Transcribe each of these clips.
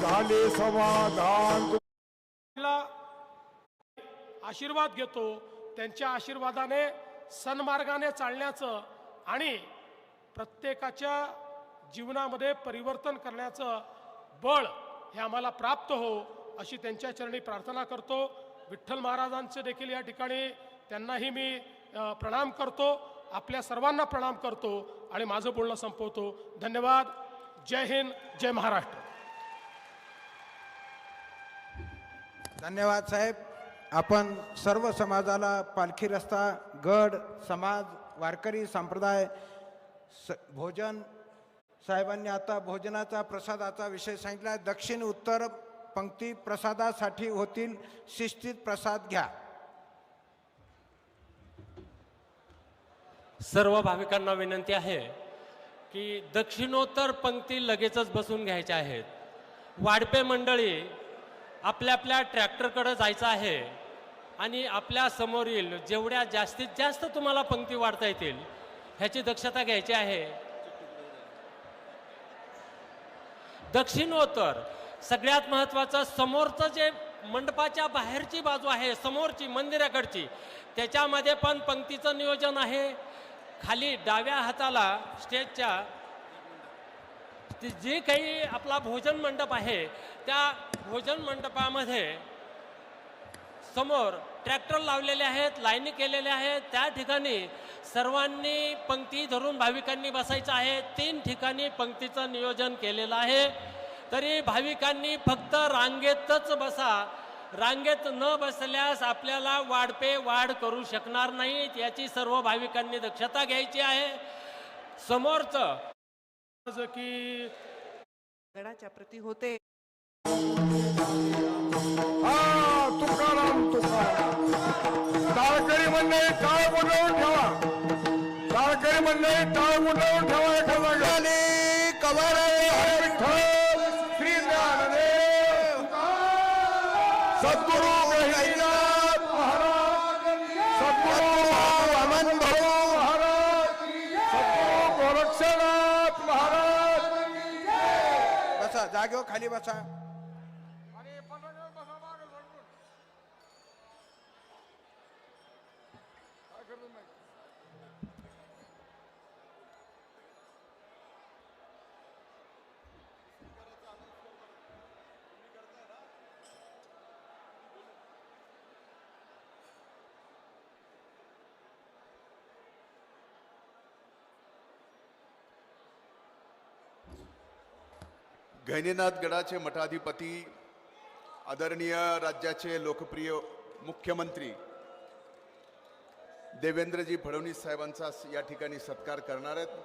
झाले समाधान. आशीर्वाद घेतो. त्यांच्या आशीर्वादाने सन्मार्गाने चालण्याचं आणि प्रत्येकाच्या जीवनामध्ये परिवर्तन करण्याचं बळ हे आम्हाला प्राप्त हो अशी त्यांच्या चरणी प्रार्थना करतो. विठ्ठल महाराजांचे देखील या ठिकाणी त्यांनाही मी प्रणाम करतो. आपल्या सर्वांना प्रणाम करतो आणि माझं बोलणं संपवतो. धन्यवाद. जय हिंद जय महाराष्ट्र. धन्यवाद साहेब. आपण सर्व समाजाला पालखी रस्ता गड समाज वारकरी संप्रदाय स भोजन. साहेबांनी आता भोजनाचा प्रसादाचा विषय सांगितला. दक्षिण उत्तर पंक्ती प्रसादासाठी होतील. शिस्तीत प्रसाद घ्या. सर्व भाविकांना विनंती आहे की दक्षिणोत्तर पंक्ती लगेचच बसून घ्यायच्या आहेत. वाढपे मंडळी आपल्या आपल्या ट्रॅक्टरकडं जायचं आहे आणि आपल्या समोरील जेवढ्या जास्तीत जास्त तुम्हाला पंक्ती वाढता येतील ह्याची दक्षता घ्यायची आहे. दक्षिणोत्तर सगळ्यात महत्त्वाचं समोरचं जे मंडपाच्या बाहेरची बाजू आहे समोरची मंदिराकडची त्याच्यामध्ये पण पंक्तीचं नियोजन आहे. खाली डाव्या हाताला स्टेजच्या ती जे काही आपला भोजन मंडप आहे त्या भोजन मंडपामध्ये समोर ट्रॅक्टर लावलेले आहेत लाईनी केलेल्या आहेत. त्या ठिकाणी सर्वांनी पंक्ती धरून भाविकांनी बसायचं आहे. तीन ठिकाणी पंक्तीचं नियोजन केलेलं आहे. तरी भाविकांनी फक्त रांगेतच बसा. रांगेत न बसल्यास आपल्याला वाढपे वाढ करू शकणार नाहीत याची सर्व भाविकांनी दक्षता घ्यायची आहे. समोरचं की गडाच्या प्रती होते. हा तुकाराम तुकाराम. टाळकरी मंडळी टाळ गुंडवून ठेवा. टाळकरी मंडळी टाळ गुंडवून ठेवा एखादा कवर जागेवर खाली बसा. गहिनीनाथ गडाचे मठाधिपती आदरणीय राज्याचे लोकप्रिय मुख्यमंत्री देवेंद्रजी फडणवीस साहेबांचा या ठिकाणी सत्कार करणार आहेत.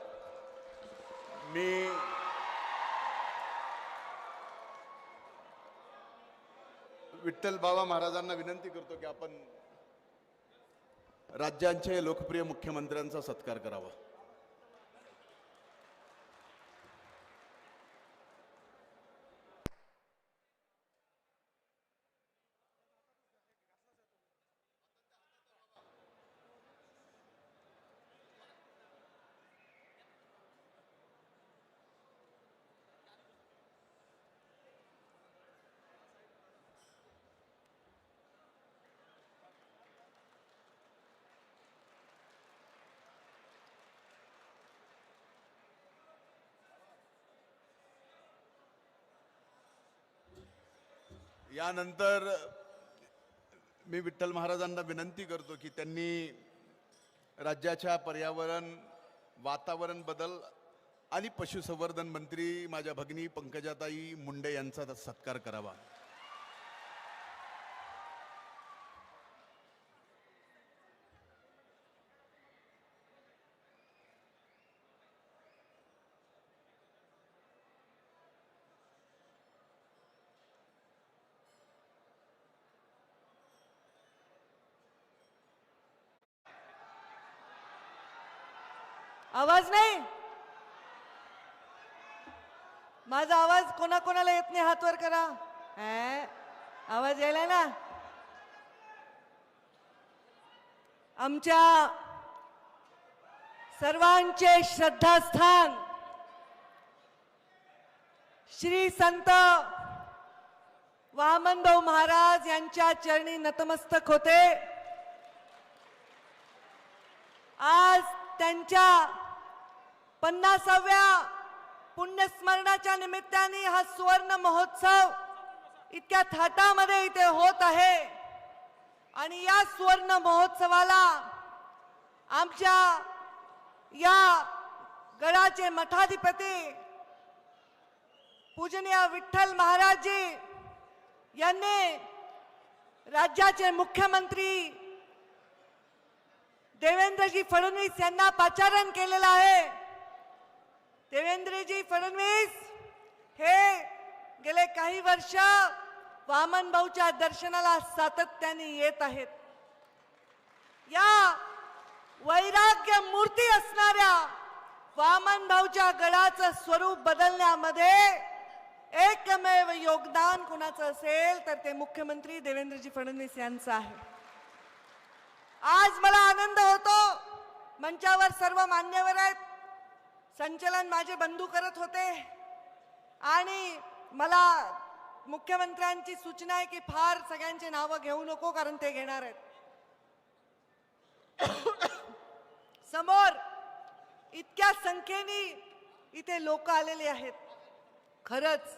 मी विठ्ठल बाबा महाराजांना विनंती करतो की आपण राज्यांचे लोकप्रिय मुख्यमंत्र्यांचा सत्कार करावा. यानंतर मी विठ्ठल महाराजांना विनंती करतो की त्यांनी राज्याच्या पर्यावरण वातावरण बदल आणि पशुसंवर्धन मंत्री माझ्या भगिनी पंकजाताई मुंडे यांचा सत्कार करावा. आवाज नाही. माझा आवाज कोणाकोणाला येत नाही हातवर करा. आवाज यायला ना. आमच्या सर्वांचे श्रद्धास्थान श्री संत वामनभाऊ महाराज यांच्या चरणी नतमस्तक होते. आज त्यांच्या पन्नासाव्या पुण्यस्मरणाच्या निमित्ताने हा सुवर्ण महोत्सव इतक्या थाटामध्ये इथे होत आहे. आणि या सुवर्ण महोत्सवाला आमच्या या गडाचे मठाधिपती पूजनीय विठ्ठल महाराजजी यांनी राज्याचे मुख्यमंत्री देवेंद्रजी फडणवीस यांना पाचारण केलेलं आहे. देवेंद्रजी फडणवीस हे गेले काही वर्ष वामन भाऊच्या दर्शनाला सातत्याने येत आहेत. या वैराग्य मूर्ती असणाऱ्या वामन भाऊच्या गडाचं स्वरूप बदलण्यामध्ये एकमेव योगदान कुणाचं असेल तर ते मुख्यमंत्री देवेंद्रजी फडणवीस यांचं आहे. आज मला आनंद होतो. मंचावर सर्व मान्यवर आहेत. संचलन माझे बंधू करत होते. आणि मला मुख्यमंत्र्यांची सूचना आहे की फार सगळ्यांचे नावं घेऊ नको कारण ते घेणार आहेत. समोर इतक्या संख्येने इथे लोक आलेले आहेत. खरंच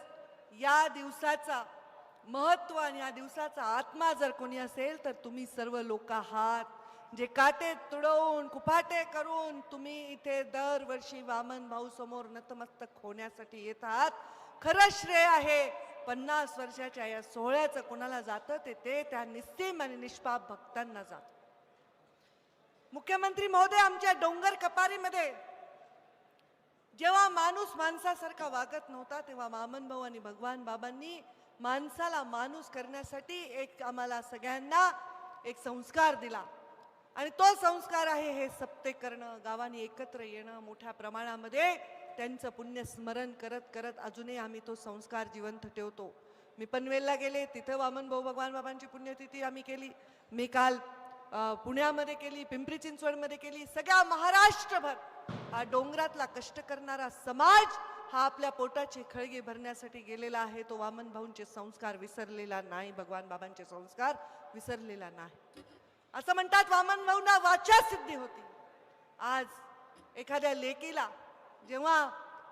या दिवसाचा महत्त्व आणि या दिवसाचा आत्मा जर कोणी असेल तर तुम्ही सर्व लोक आहात. जे काटे तुडवून कुपाटे करून तुम्ही इथे दरवर्षी वामन भाऊ समोर नतमस्तक होण्यासाठी येत आहात खरं श्रेय आहे. पन्नास वर्षाच्या या सोहळ्याचं कोणाला जातं ते ते त्या निस्सीम आणि निष्पाप भक्तांना जात. मुख्यमंत्री महोदय आमच्या डोंगर कपारीमध्ये जेव्हा माणूस माणसासारखा वागत नव्हता तेव्हा वामन भाऊ आणि भगवान बाबांनी माणसाला माणूस करण्यासाठी एक आम्हाला सगळ्यांना एक संस्कार दिला. आणि तो संस्कार आहे हे सप्ते करणं गावाने एकत्र येणं मोठ्या प्रमाणामध्ये त्यांचं पुण्य स्मरण करत करत अजूनही आम्ही तो संस्कार जिवंत ठेवतो. मी पनवेलला गेले तिथं वामन भाऊ भगवान बाबांची पुण्यतिथी आम्ही केली. मी काल पुण्यामध्ये केली पिंपरी चिंचवडमध्ये केली. सगळ्या महाराष्ट्रभर हा डोंगरातला कष्ट करणारा समाज हा आपल्या पोटाची खळगे भरण्यासाठी गेलेला आहे. तो वामन भाऊंचे संस्कार विसरलेला नाही भगवान बाबांचे संस्कार विसरलेला नाही. असं म्हणतात वामन भाऊंना वाचा सिद्धी होती. आज एखाद्या लेकीला जेव्हा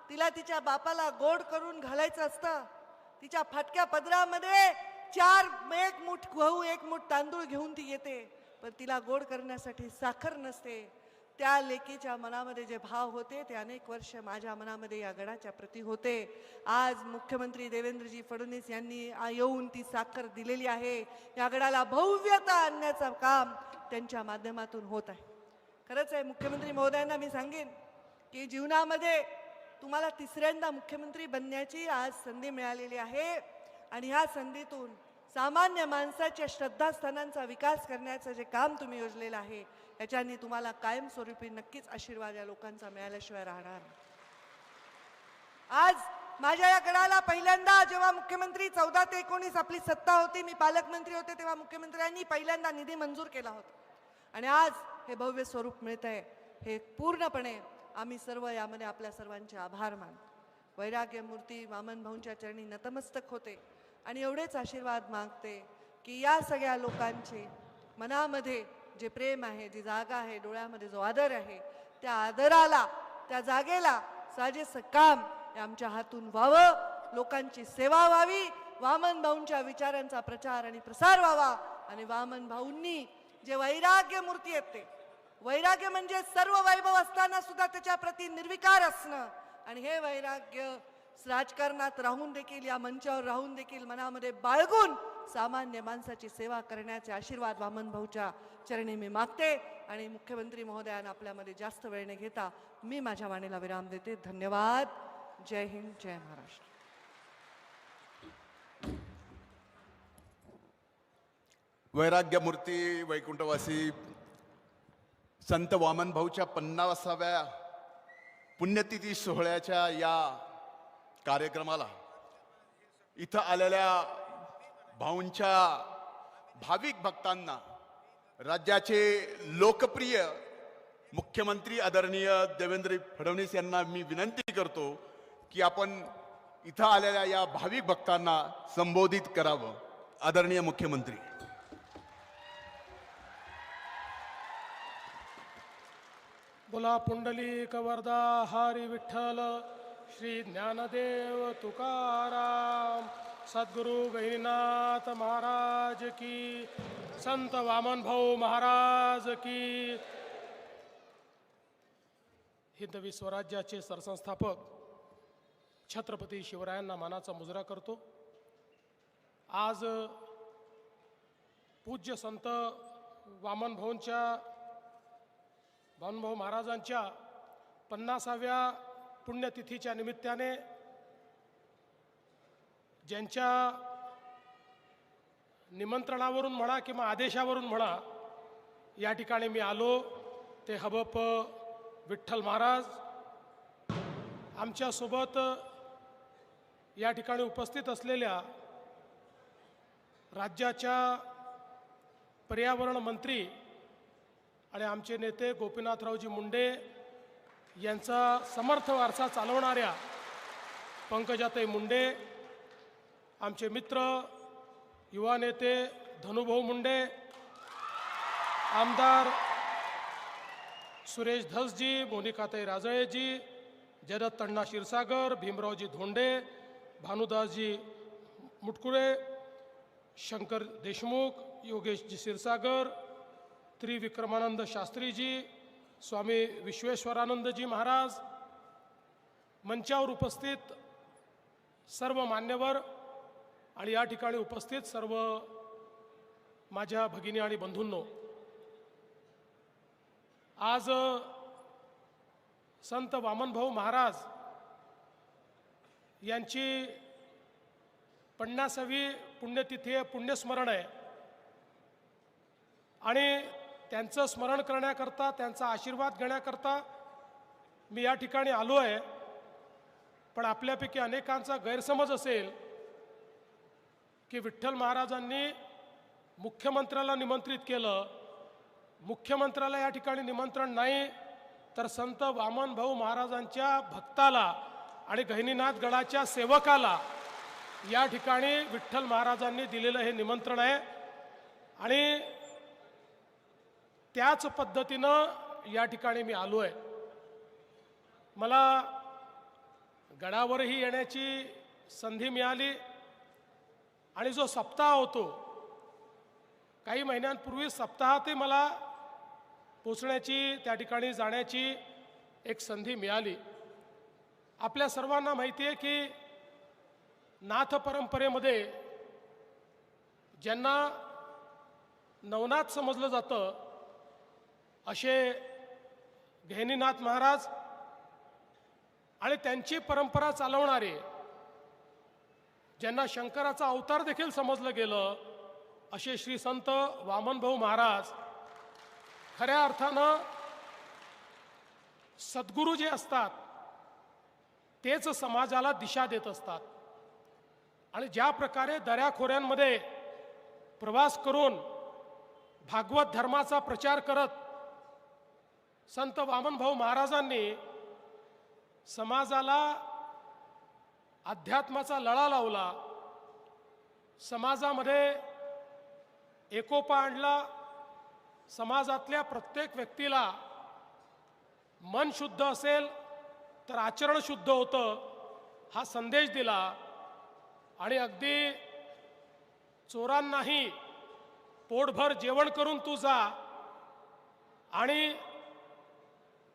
तिला तिच्या बापाला गोड करून घालायचं असतं तिच्या फाटक्या पदरामध्ये चार एक मूठ गहू एक मूठ तांदूळ घेऊन ती येते. पण तिला गोड करण्यासाठी साखर नसते. त्या लेकीच्या मनामध्ये जे भाव होते ते अनेक वर्ष माझ्या मनामध्ये या गडाच्या प्रती होते. आज मुख्यमंत्री देवेंद्रजी फडणवीस यांनी येऊन ती साखर दिलेली आहे. या गडाला भव्यता आणण्याचं काम त्यांच्या माध्यमातून होत आहे. खरंच आहे मुख्यमंत्री महोदयांना मी सांगेन की जीवनामध्ये तुम्हाला तिसऱ्यांदा मुख्यमंत्री बनण्याची आज संधी मिळालेली आहे. आणि ह्या संधीतून सामान्य माणसाच्या श्रद्धास्थानांचा विकास करण्याचं जे काम तुम्ही योजलेलं आहे याच्यानी तुम्हाला कायमस्वरूपी नक्कीच आशीर्वाद या लोकांचा मिळाल्याशिवाय राहणार आज माझ्या या गडाला पहिल्यांदा जेव्हा मुख्यमंत्री चौदा ते एकोणीस आपली सत्ता होती मी पालकमंत्री होते तेव्हा मुख्यमंत्र्यांनी पहिल्यांदा निधी मंजूर केला होता. आणि आज हे भव्य स्वरूप मिळत आहे हे पूर्णपणे आम्ही सर्व यामध्ये आपल्या सर्वांचे आभार मानतो. वैराग्य मूर्ती वामन भाऊंच्या चरणी नतमस्तक होते. आणि एवढेच आशीर्वाद मागते की या सगळ्या लोकांचे मनामध्ये जे प्रेम आहे जी जागा आहे डोळ्यामध्ये जो आदर आहे त्या आदराला त्या जागेला साजेसं काम आमच्या हातून व्हावं लोकांची सेवा व्हावी वामन भाऊंच्या विचारांचा प्रचार आणि प्रसार व्हावा आणि वामन भाऊंनी जे वैराग्य मूर्ती आहेत ते वैराग्य म्हणजे सर्व वैभव असताना सुद्धा त्याच्या प्रती निर्विकार असणं आणि हे वैराग्य राजकारणात राहून देखील या मंचावर राहून देखील मनामध्ये बाळगून सामान्य माणसाची सेवा करण्याचे आशीर्वाद वामन भाऊच्या चरणी मी मागते आणि मुख्यमंत्री महोदयानं आपल्यामध्ये जास्त वेळ न घेता मी माझ्या वाणीला विराम देते. धन्यवाद. जय हिंद जय महाराष्ट्र. वैराग्यमूर्ती वैकुंठवासी संत वामन भाऊच्या पन्नासाव्या पुण्यतिथी सोहळ्याच्या या कार्यक्रमाला इथं आलेल्या भाऊंच्या भाविक भक्तांना राज्याचे लोकप्रिय मुख्यमंत्री आदरणीय देवेंद्र फडणवीस यांना मी विनंती करतो की आपण इथं आलेल्या या भाविक भक्तांना संबोधित करावं. आदरणीय मुख्यमंत्री. बोला पुंडलिक वरदा हरी विठ्ठल श्री ज्ञानदेव तुकाराम. सद्गुरु गैरीनाथ महाराज की संत वामन भाऊ महाराज की. हिंदवी स्वराज्याचे सरसंस्थापक छत्रपती शिवरायांना मानाचा मुजरा करतो. आज पूज्य संत वामन भाऊंच्या महाराजांच्या पन्नासाव्या पुण्यतिथीच्या निमित्ताने ज्यांच्या निमंत्रणावरून म्हणा किंवा आदेशावरून म्हणा या ठिकाणी मी आलो. ते हबप विठ्ठल महाराज आमच्यासोबत या ठिकाणी उपस्थित असलेल्या राज्याच्या पर्यावरण मंत्री आणि आमचे नेते गोपीनाथरावजी मुंडे यांचा समर्थ वारसा चालवणाऱ्या पंकजाताई मुंडे आमचे मित्र युवा नेते धनुभाऊ मुंडे आमदार सुरेश धसजी मोनिकाताई राजळेजी जयदत्त अण्णा क्षीरसागर भीमरावजी धोंडे भानुदासजी मुटकुळे शंकर देशमुख योगेशजी क्षीरसागर त्रिविक्रमानंद शास्त्रीजी स्वामी विश्वेश्वरानंदजी महाराज मंचावर उपस्थित सर्व मान्यवर आणि या ठिकाणी उपस्थित सर्व माझ्या भगिनी आणि बंधूंनो आज संत वामनभाऊ महाराज यांची पन्नासावी पुण्यतिथी आहे पुण्यस्मरण आहे. आणि त्यांचं स्मरण करण्याकरता त्यांचा आशीर्वाद घेण्याकरता मी या ठिकाणी आलो आहे पण आपल्यापैकी अनेकांचा गैरसमज असेल की विठ्ठल महाराजांनी मुख्यमंत्र्याला निमंत्रित केलं. मुख्यमंत्र्याला या ठिकाणी निमंत्रण नाही तर संत वामन भाऊ महाराजांच्या भक्ताला आणि गहिनीनाथ गडाच्या सेवकाला या ठिकाणी विठ्ठल महाराजांनी दिलेलं हे निमंत्रण आहे. आणि त्याच पद्धतीनं या ठिकाणी मी आलो आहे मला गडावरही येण्याची संधी मिळाली. आणि जो सप्ताह होतो काही महिन्यांपूर्वी सप्ताहातही मला पोचण्याची त्या ठिकाणी जाण्याची एक संधी मिळाली. आपल्या सर्वांना माहिती आहे की नाथ परंपरेमध्ये ज्यांना नवनाथ समजलं जातं असे घेनीनाथ महाराज आणि त्यांची परंपरा चालवणारे ज्यांना शंकराचा अवतार देखील समजलं गेलं असे श्री संत वामनभाऊ महाराज खऱ्या अर्थानं सद्गुरू जे असतात तेच समाजाला दिशा देत असतात. आणि ज्या प्रकारे दऱ्याखोऱ्यांमध्ये प्रवास करून भागवत धर्माचा प्रचार करत संत वामनभाऊ महाराजांनी समाजाला अध्यात्माचा लळा लावला. समाजामध्ये एकोपा आणला. समाजातल्या प्रत्येक व्यक्तीला मन शुद्ध असेल तर आचरण शुद्ध होतं हा संदेश दिला. आणि अगदी चोरांनाही पोटभर जेवण करून तू जा. आणि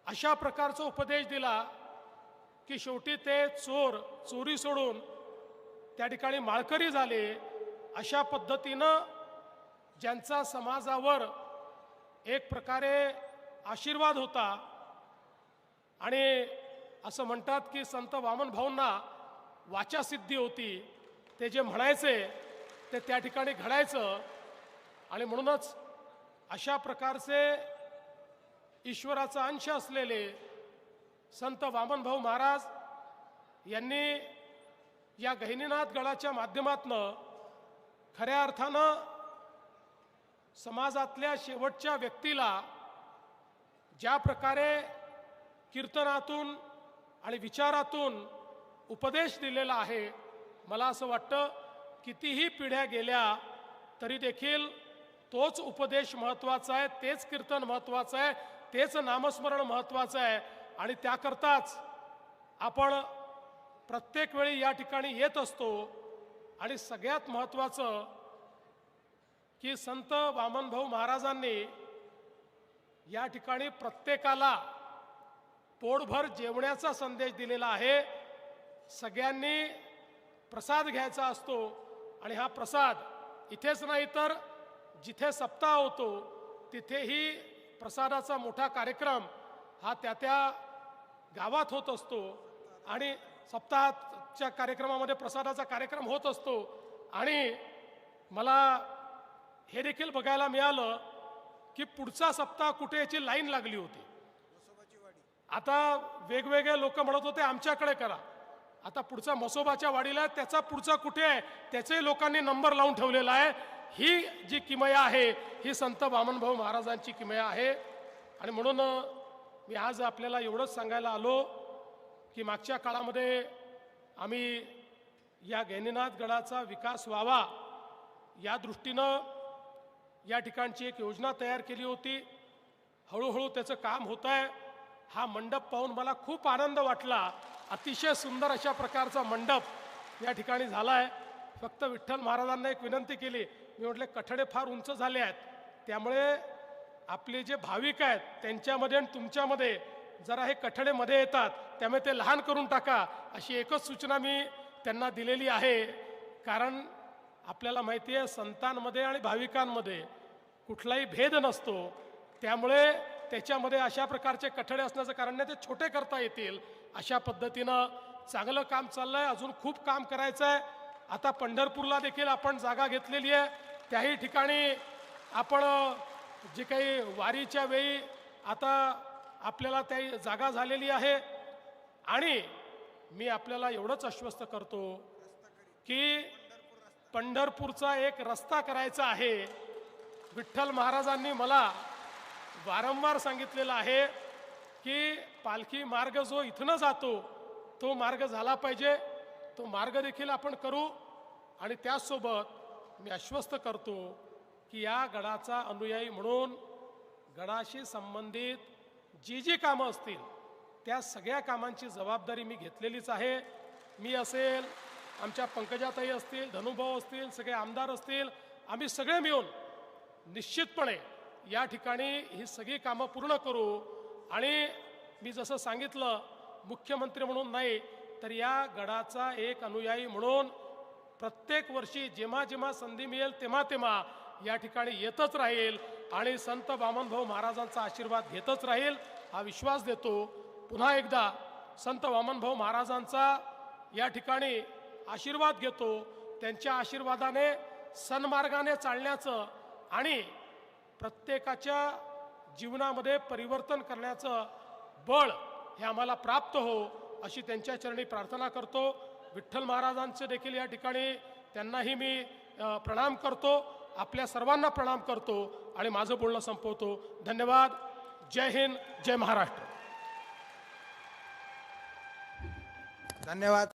अशा प्रकारचा उपदेश दिला. की शेवटी ते चोर चोरी सोडून त्या ठिकाणी माळकरी झाले अशा पद्धतीनं ज्यांचा समाजावर एक प्रकारे आशीर्वाद होता. आणि असं म्हणतात की संत वामन भाऊंना वाचासिद्धी होती. ते जे म्हणायचे ते त्या ठिकाणी घडायचं. आणि म्हणूनच अशा प्रकारचे ईश्वराचा अंश असलेले संत वामनभाऊ महाराज यांनी या गहिनीनाथ गडाच्या माध्यमातनं खऱ्या अर्थानं समाजातल्या शेवटच्या व्यक्तीला ज्या प्रकारे कीर्तनातून आणि विचारातून उपदेश दिलेला आहे मला असं वाटतं कितीही पिढ्या गेल्या तरी देखील तोच उपदेश महत्त्वाचा आहे तेच कीर्तन महत्त्वाचं आहे तेच नामस्मरण महत्त्वाचं आहे. आणि त्याकरताच आपण प्रत्येक वेळी या ठिकाणी येत असतो. आणि सगळ्यात महत्त्वाचं की संत वामनभाऊ महाराजांनी या ठिकाणी प्रत्येकाला पोटभर जेवण्याचा संदेश दिलेला आहे. सगळ्यांनी प्रसाद घ्यायचा असतो आणि हा प्रसाद इथेच नाही तर जिथे सप्ताह होतो तिथेही प्रसादाचा मोठा कार्यक्रम हा त्या त्या गावात होत असतो आणि सप्ताहाच्या कार्यक्रमामध्ये प्रसादाचा कार्यक्रम होत असतो. आणि मला हे देखील बघायला मिळालं की पुढचा सप्ताह कुठे याची लाईन लागली होती. आता वेगवेगळे लोक म्हणत होते आमच्याकडे करा. आता पुढचा मसोबाच्या वाडीला त्याचा पुढचा कुठे आहे त्याचे लोकांनी नंबर लावून ठेवलेला आहे. ही जी किमया आहे ही संत वामनभाऊ महाराजांची किमया आहे. आणि म्हणून मी आज आपल्याला एवढंच सांगायला आलो की मागच्या काळामध्ये आम्ही या गैनीनाथ गडाचा विकास व्हावा या दृष्टीनं या ठिकाणची एक योजना तयार केली होती. हळूहळू त्याचं काम होत आहे हा मंडप पाहून मला खूप आनंद वाटला. अतिशय सुंदर अशा प्रकारचा मंडप या ठिकाणी झाला आहे फक्त विठ्ठल महाराजांना एक विनंती केली. मी म्हटले कठडे फार उंच झाले आहेत. त्यामुळे आपले जे भाविक आहेत त्यांच्यामध्ये आणि तुमच्यामध्ये जरा हे कठडे मध्ये येतात त्यामुळे ते लहान करून टाका. अशी एकच सूचना मी त्यांना दिलेली आहे. कारण आपल्याला माहिती आहे संतांमध्ये आणि भाविकांमध्ये कुठलाही भेद नसतो. त्यामुळे त्याच्यामध्ये अशा प्रकारचे कठडे असण्याचं कारण नाही ते छोटे करता येतील. अशा पद्धतीनं चांगलं काम चाललं आहे अजून खूप काम करायचं आहे आता पंढरपूरला देखील आपण जागा घेतलेली आहे. त्याही ठिकाणी आपण जे काही वारीच्या वेळी आता आपल्याला त्या जागा झालेली आहे आणि मी आपल्याला एवढंच आश्वस्त करतो की पंढरपूरचा एक रस्ता करायचा आहे. विठ्ठल महाराजांनी मला वारंवार सांगितलेलं आहे की पालखी मार्ग जो इथनं जातो तो मार्ग झाला पाहिजे. तो मार्ग देखील आपण करू आणि त्याचसोबत मी आश्वस्त करतो की या गडाचा अनुयायी म्हणून गडाशी संबंधित जी जी कामं असतील त्या सगळ्या कामांची जबाबदारी मी घेतलेलीच आहे. मी असेल आमच्या पंकजाताई असतील धनुभाऊ असतील सगळे आमदार असतील आम्ही सगळे मिळून निश्चितपणे या ठिकाणी ही सगळी कामं पूर्ण करू. आणि मी जसं सांगितलं मुख्यमंत्री म्हणून नाही तर या गडाचा एक अनुयायी म्हणून प्रत्येक वर्षी जेव्हा जेव्हा संधी मिळेल तेव्हा तेव्हा या ठिकाणी येतच राहील आणि संत वामनभाऊ महाराजांचा आशीर्वाद घेतच राहील हा विश्वास देतो. पुन्हा एकदा संत वामनभाऊ महाराजांचा या ठिकाणी आशीर्वाद घेतो. त्यांच्या आशीर्वादाने सन्मार्गाने चालण्याचं आणि प्रत्येकाच्या जीवनामध्ये परिवर्तन करण्याचं बळ हे आम्हाला प्राप्त हो अशी त्यांच्या चरणी प्रार्थना करतो. विठ्ठल महाराजांचे देखील या ठिकाणी त्यांनाही मी प्रणाम करतो. आपल्या सर्वांना प्रणाम करतो आणि माझं बोलणं संपवतो. धन्यवाद. जय हिंद जय महाराष्ट्र. धन्यवाद.